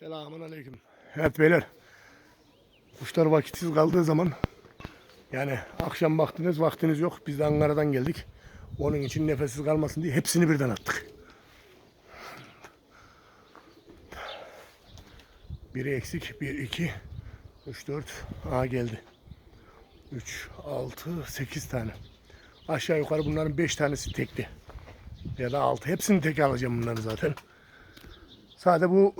Selamun aleyküm. Evet beyler. Kuşlar vakitsiz kaldığı zaman yani akşam vaktiniz vaktiniz yok. Biz de Ankara'dan geldik. Onun için nefessiz kalmasın diye hepsini birden attık. Biri eksik. Bir, iki, üç, dört. Aa geldi. Üç, altı, sekiz tane. Aşağı yukarı bunların beş tanesi tekli. Ya da altı. Hepsini tek alacağım bunları zaten. Sadece bu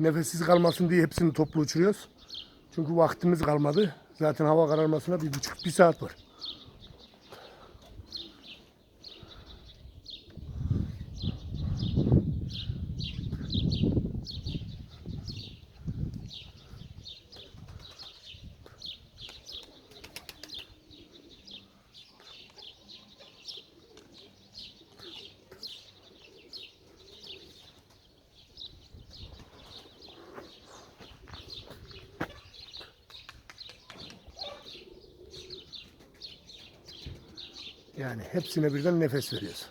nefessiz kalmasın diye hepsini toplu uçuruyoruz. Çünkü vaktimiz kalmadı. Zaten hava kararmasına bir buçuk bir saat var. Yani hepsine birden nefes veriyoruz.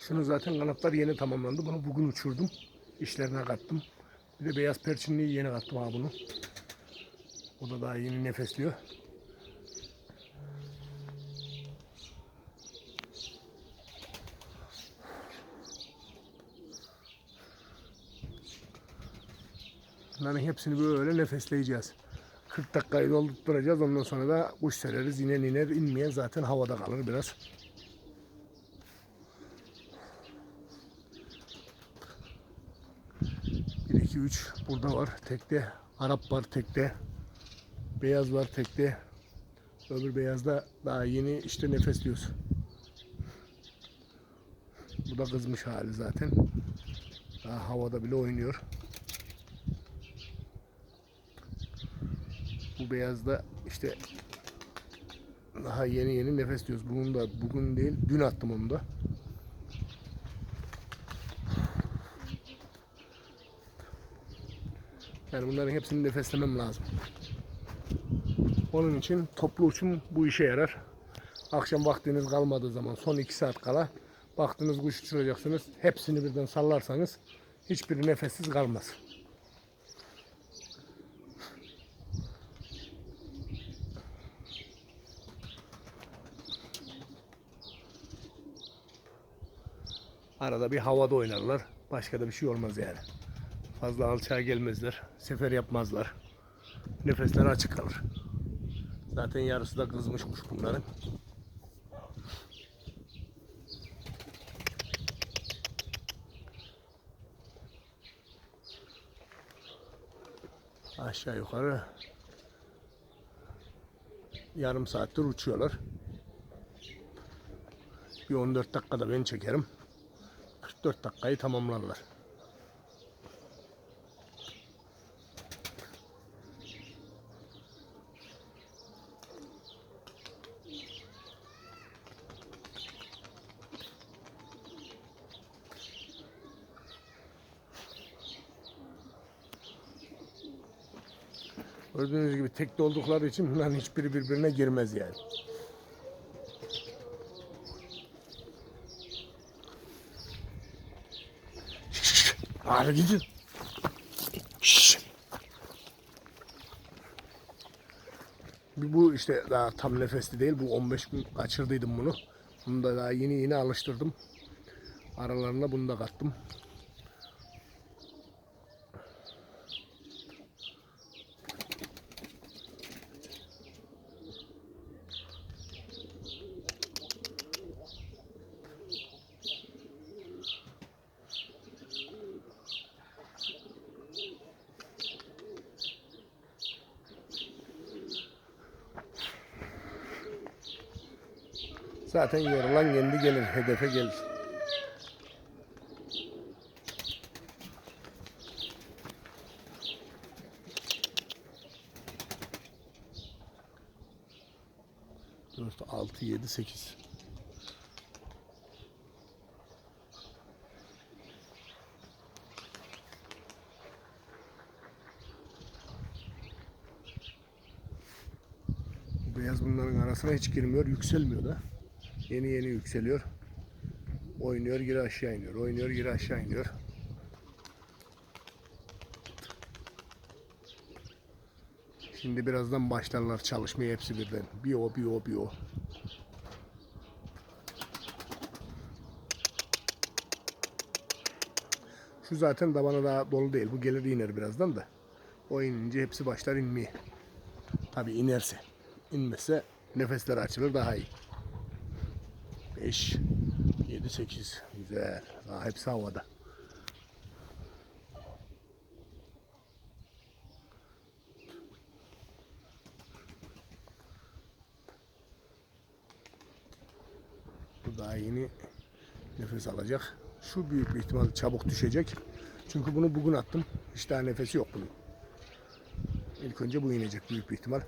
Şunu zaten kanatlar yeni tamamlandı. Bunu bugün uçurdum. İşlerine kattım. Bir de beyaz perçinliği yeni kattım ha bunu. O da daha yeni nefesliyor. Bunların hepsini böyle nefesleyeceğiz. 40 dakikayı dolduracağız. Ondan sonra da kuş sereriz. İner iner inmeyen zaten havada kalır biraz. Bir, iki, üç burada var tekte. Arap var tekte. Beyaz var tekte. Öbür beyazda daha yeni işte nefesliyoruz. Bu da kızmış hali zaten. Daha havada bile oynuyor. Bu beyazda işte daha yeni yeni nefes diyoruz. Bunun da bugün değil, dün attım onu da. Yani bunların hepsini nefeslemem lazım. Onun için toplu uçum bu işe yarar. Akşam vaktiniz kalmadığı zaman son 2 saat kala baktınız kuş uçuracaksınız. Hepsini birden sallarsanız hiçbiri nefessiz kalmaz. Arada bir havada oynarlar. Başka da bir şey olmaz yani. Fazla alçağa gelmezler. Sefer yapmazlar. Nefesleri açık kalır. Zaten yarısı da kızmış kuş bunların. Aşağı yukarı yarım saattir uçuyorlar. Bir 14 dakikada ben çekerim. 44 dakikayı tamamlarlar. Gördüğünüz gibi tekli oldukları için bunların hiçbiri birbirine girmez yani. Hadi gidin. Şşş. Bu işte daha tam nefesli değil. Bu 15 gün kaçırdıydım bunu. Bunu da daha yeni yeni alıştırdım. Aralarına bunu da kattım. Zaten yorulan kendi gelir. Hedefe gelir. Dört, altı, yedi, sekiz. Beyaz bunların arasına hiç girmiyor, yükselmiyor da. Yeni yeni yükseliyor. Oynuyor geri aşağı iniyor. Oynuyor geri aşağı iniyor. Şimdi birazdan başlarlar çalışmaya hepsi birden. Bir o bir o bir o. Şu zaten tabana daha dolu değil. Bu gelir iner birazdan da. O inince hepsi başlar inmeye. Tabi inerse. İnmese nefesleri açılır daha iyi. 5, 7, 8. Güzel. Daha hepsi havada. Bu daha yeni nefes alacak. Şu büyük bir ihtimal çabuk düşecek. Çünkü bunu bugün attım. Hiç daha nefesi yok bunun. İlk önce bu inecek büyük bir ihtimal.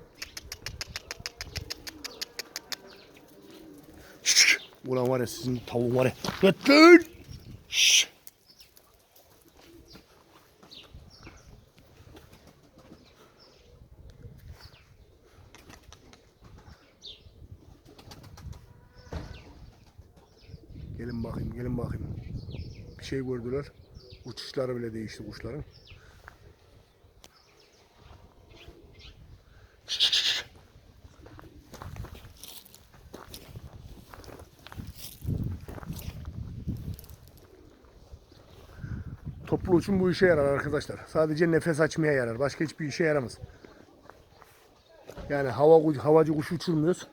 Ulan var ya sizin tavuğun var ya. Lan! Şşş! Gelin bakayım, gelin bakayım. Bir şey gördüler. Uçuşları bile değişti kuşların. Uçum bu işe yarar arkadaşlar. Sadece nefes açmaya yarar. Başka hiçbir işe yaramaz. Yani hava havacı kuş uçurmuyoruz.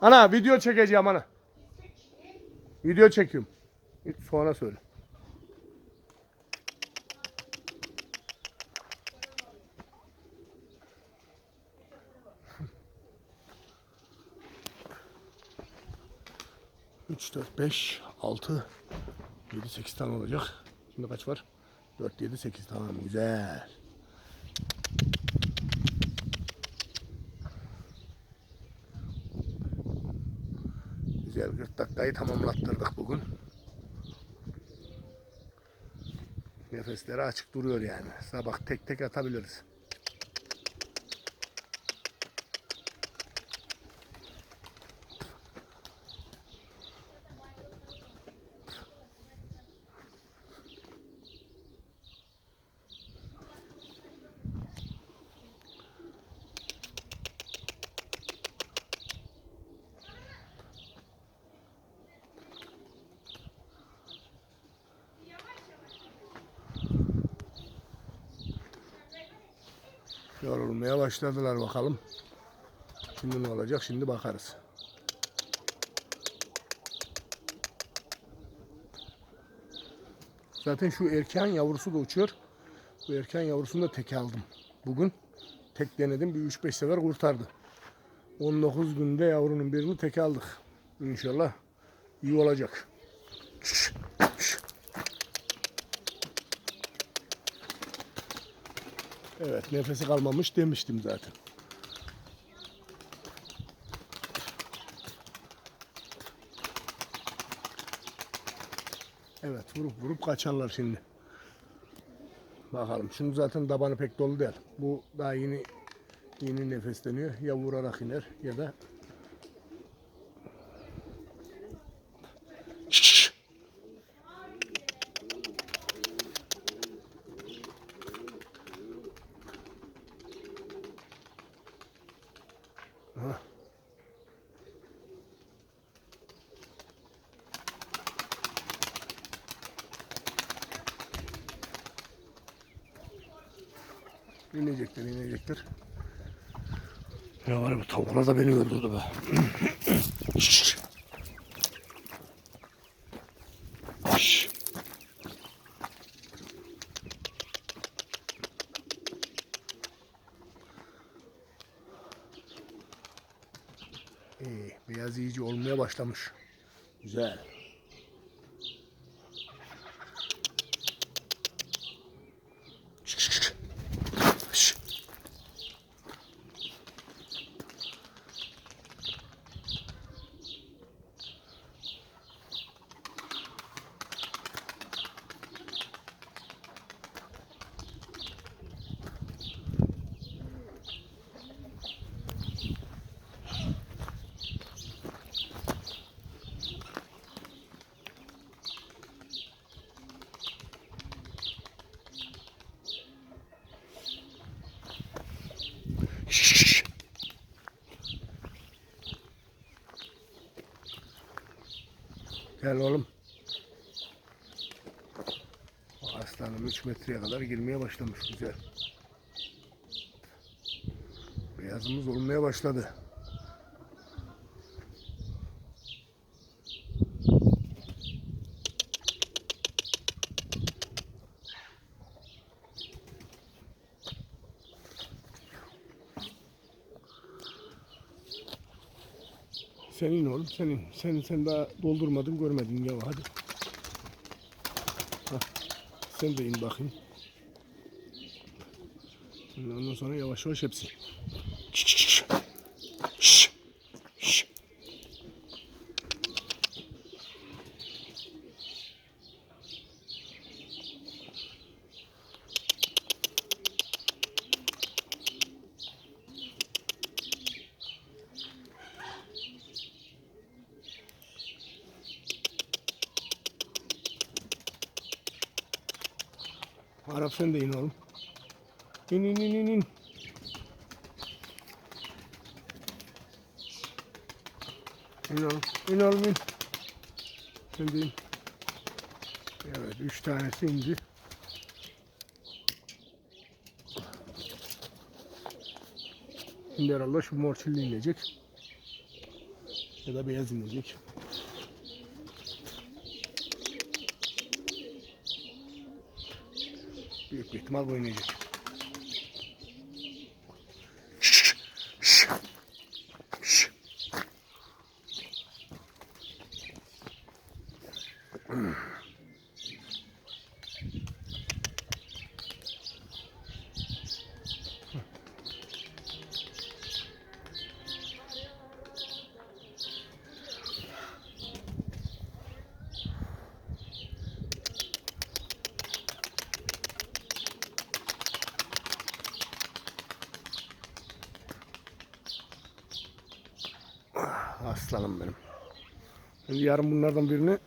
Ana video çekeceğim ana. Video çekiyorum. Sonra söyle. Üç, dört, beş, altı, yedi, sekiz tane olacak. Şimdi kaç var? Dört, yedi, sekiz. Tamam güzel. Güzel 40 dakikayı tamamlattırdık bugün. Nefesleri açık duruyor yani. Sabah tek tek atabiliriz. Yorulmaya başladılar bakalım. Şimdi ne olacak? Şimdi bakarız. Zaten şu erken yavrusu da uçuyor. Bu erken yavrusunu da tek aldım. Bugün tek denedim. Bir 3-5 sefer kurtardı. 19 günde yavrunun birini tek aldık. İnşallah iyi olacak. Evet nefesi kalmamış demiştim zaten. Evet vurup vurup kaçarlar şimdi. Bakalım. Şimdi zaten tabanı pek dolu değil. Bu daha yeni yeni nefesleniyor. Ya vurarak iner ya da İnecekler, inecekler. Ya var ya bu tavuklar da beni öldürdü be. İyi, beyaz iyice olmaya başlamış. Güzel. Gel oğlum. Aslanım 3 metreye kadar girmeye başlamış güzel. Beyazımız olmaya başladı. Senin oğlum senin. Sen sen daha doldurmadın görmedin ya hadi. Hah, Sen de in bakayım. Ondan sonra yavaş yavaş hepsi. Sen de in oğlum. İn in in in in. İn oğlum. İn oğlum in. Sen de in. Evet üç tanesi indi. Şimdi herhalde şu mor inecek. Ya da beyaz inecek. Ihtimal bu inecek. Aslanım benim. Şimdi yarın bunlardan birini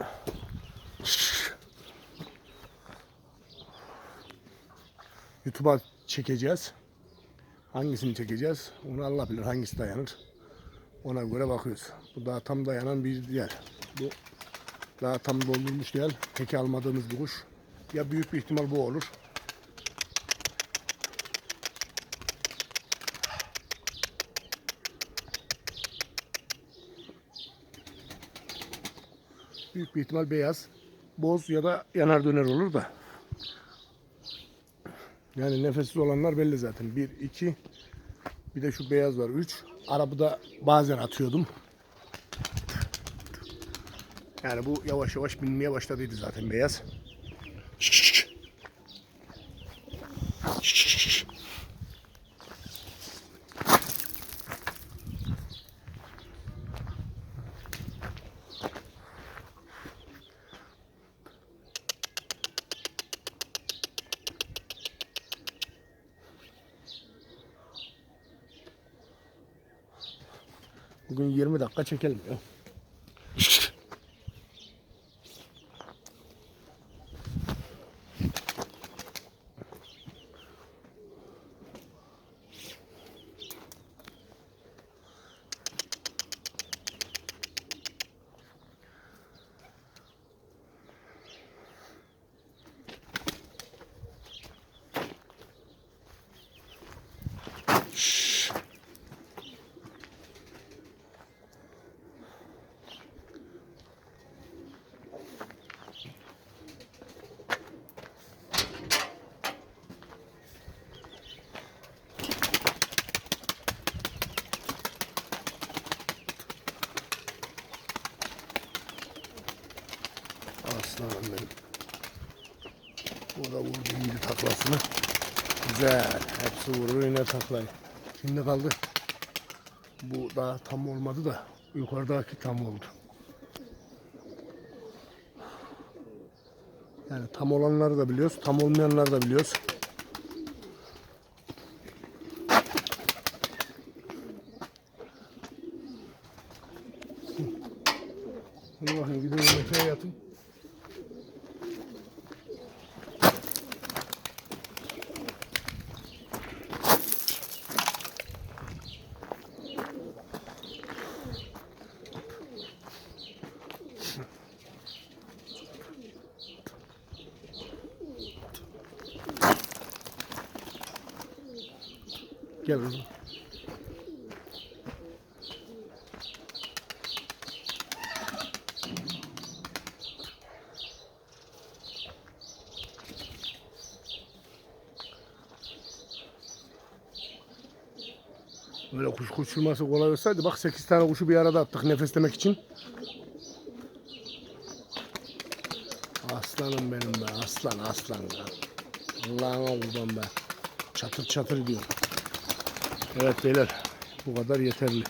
YouTube'a çekeceğiz. Hangisini çekeceğiz? Onu Allah bilir hangisi dayanır. Ona göre bakıyoruz. Bu daha tam dayanan bir yer. Bu daha tam doldurmuş değil. Teki almadığımız bir kuş. Ya büyük bir ihtimal bu olur. Büyük bir ihtimal beyaz. Boz ya da yanar döner olur da. Yani nefessiz olanlar belli zaten. Bir, iki. Bir de şu beyaz var. Üç. Arabı da bazen atıyordum. Yani bu yavaş yavaş binmeye başladıydı zaten beyaz. Bugün 20 dakika çekelim ya. Aslanım benim. O da vurdu indi taklasını. Güzel. Hepsi vurur yine taklayı. Şimdi kaldı. Bu daha tam olmadı da yukarıdaki tam oldu. Yani tam olanları da biliyoruz, tam olmayanları da biliyoruz. Bakayım gidin yumurtaya yatın. Gel kızım. Böyle kuş uçurması kolay olsaydı bak 8 tane kuşu bir arada attık nefeslemek için. Aslanım benim be aslan aslan ya. Allah'ına kurban be. Çatır çatır diyor. Evet beyler bu kadar yeterli.